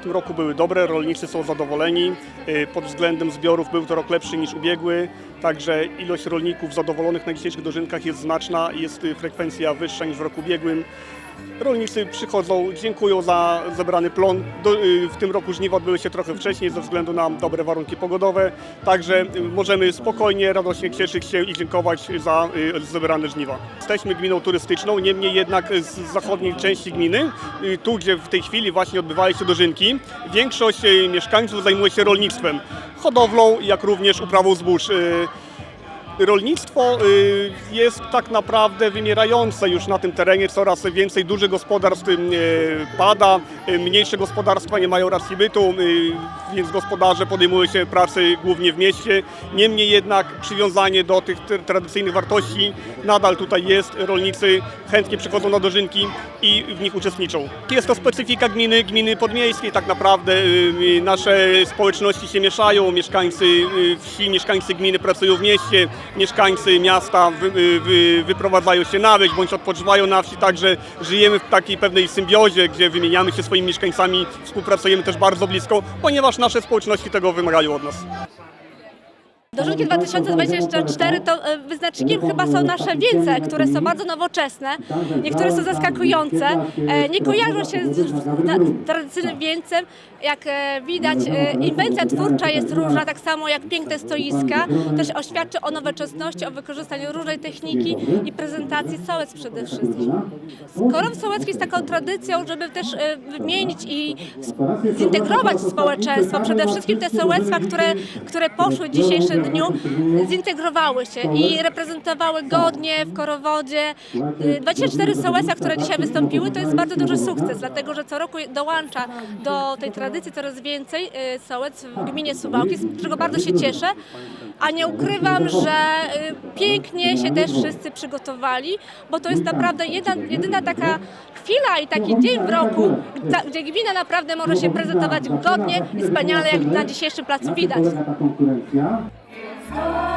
w tym roku były dobre, rolnicy są zadowoleni. Y, Pod względem zbiorów był to rok lepszy niż ubiegły, także ilość rolników zadowolonych na dzisiejszych dożynkach jest znaczna, jest y, frekwencja wyższa niż w roku ubiegłym. Rolnicy przychodzą, dziękują za zebrany plon. Do, y, w tym roku żniwa odbyły się trochę wcześniej ze względu na dobre warunki pogodowe, także możemy spokojnie, radośnie cieszyć się i dziękować za y, zebrane żniwa. Jesteśmy gminą turystyczną, niemniej jednak z zachodniej części gminy, y, tu gdzie w tej chwili właśnie odbywają się dożynki, większość mieszkańców zajmuje się rolnictwem, hodowlą, jak również uprawą zbóż. Rolnictwo y, jest tak naprawdę wymierające już na tym terenie. Coraz więcej dużych gospodarstw y, pada, y, mniejsze gospodarstwa nie mają racji bytu, więc gospodarze podejmują się pracy głównie w mieście. Niemniej jednak przywiązanie do tych tra- tradycyjnych wartości nadal tutaj jest. Rolnicy chętnie przychodzą na dożynki i w nich uczestniczą. Jest to specyfika gminy, gminy podmiejskiej. Tak naprawdę nasze społeczności się mieszają. Mieszkańcy wsi, mieszkańcy gminy pracują w mieście, mieszkańcy miasta wy, y, wy, wyprowadzają się na wieś bądź odpoczywają na wsi. Także żyjemy w takiej pewnej symbiozie, gdzie wymieniamy się swoimi mieszkańcami, współpracujemy też bardzo blisko, ponieważ nasze społeczności tego wymagają od nas. Dożynki 2024 to e, wyznacznikiem chyba są nasze wieńce, które są bardzo nowoczesne, niektóre są zaskakujące, e, nie kojarzą się z, tradycyjnym wieńcem. Jak e, widać, inwencja twórcza jest różna, tak samo jak piękne stoiska. Też oświadczy o nowoczesności, o wykorzystaniu różnej techniki i prezentacji sołec przede wszystkim. Korów sołecki jest taką tradycją, żeby też wymienić i zintegrować społeczeństwo. Przede wszystkim te sołectwa, które, które poszły w dzisiejszym zintegrowały się i reprezentowały godnie w Korowodzie. Y, 24 sołectwa, które dzisiaj wystąpiły, to jest bardzo duży sukces, dlatego że co roku dołącza do tej tradycji coraz więcej y, sołec w gminie Suwałki, z czego bardzo się cieszę. A nie ukrywam, że y, pięknie się też wszyscy przygotowali, bo to jest naprawdę jedna, jedyna taka chwila i taki dzień w roku, gdzie gmina naprawdę może się prezentować godnie i wspaniale, jak na dzisiejszym placu widać. Oh.